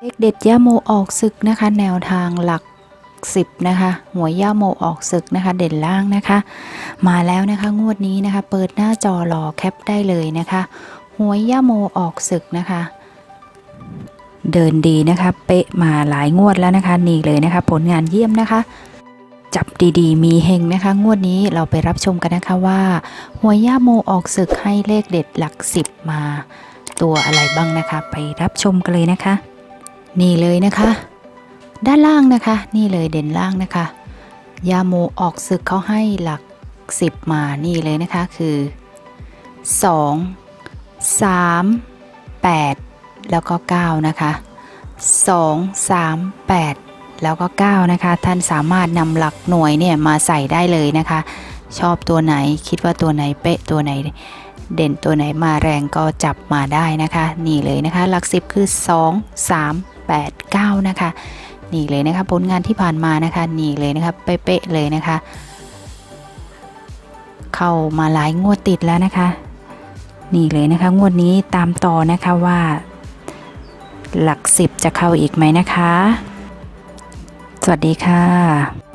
เลขเด็ดย่าโมออกศึกนะคะ แนวทางหลักสิบนะคะ หัวย่าโมออกศึกนะคะ เด่นล่างนะคะ มาแล้วนะคะงวดนี้นะคะ เปิดหน้าจอรอแคปได้เลยนะคะหัวย่าโมออกศึกนะคะ เดินดีนะคะ เป๊ะมาหลายงวดแล้วนะคะ นี่เลยนะคะ ผลงานเยี่ยมนะคะ จับดีๆ มีเฮงนะคะ งวดนี้เราไปรับชมกันนะคะว่าหัวยย่าโมออกศึกให้เลขเด็ดหลักสิบมา ตัวอะไรบ้างนะคะ ไปรับชมกันเลยนะคะ นี่เลยนะคะ ด้านล่างนะคะ นี่เลยเด่นล่างนะคะ ยาโมออกศึกเขาให้หลักสิบมานี่เลยนะคะคือ 2 3 8 แล้วก็ 9 นะคะ 2 3 8 แล้วก็ 9 นะคะ ท่านสามารถนำหลักหน่วยเนี่ยมาใส่ได้เลยนะคะ ชอบตัวไหนคิดว่าตัวไหนเป๊ะตัวไหนเด่นตัวไหนมาแรงก็จับมาได้นะคะ นี่เลยนะคะ หลักสิบคือ 2 3 8 9 นะคะ นี่เลยนะคะผลงานที่ผ่านมานะคะ นี่เลยนะคะเป๊ะๆเลยนะคะ เข้ามาหลายงวดติดแล้วนะคะ นี่เลยนะคะ งวดนี้ตามต่อนะคะว่า หลักสิบจะเข้าอีกไหมนะคะ สวัสดีค่ะ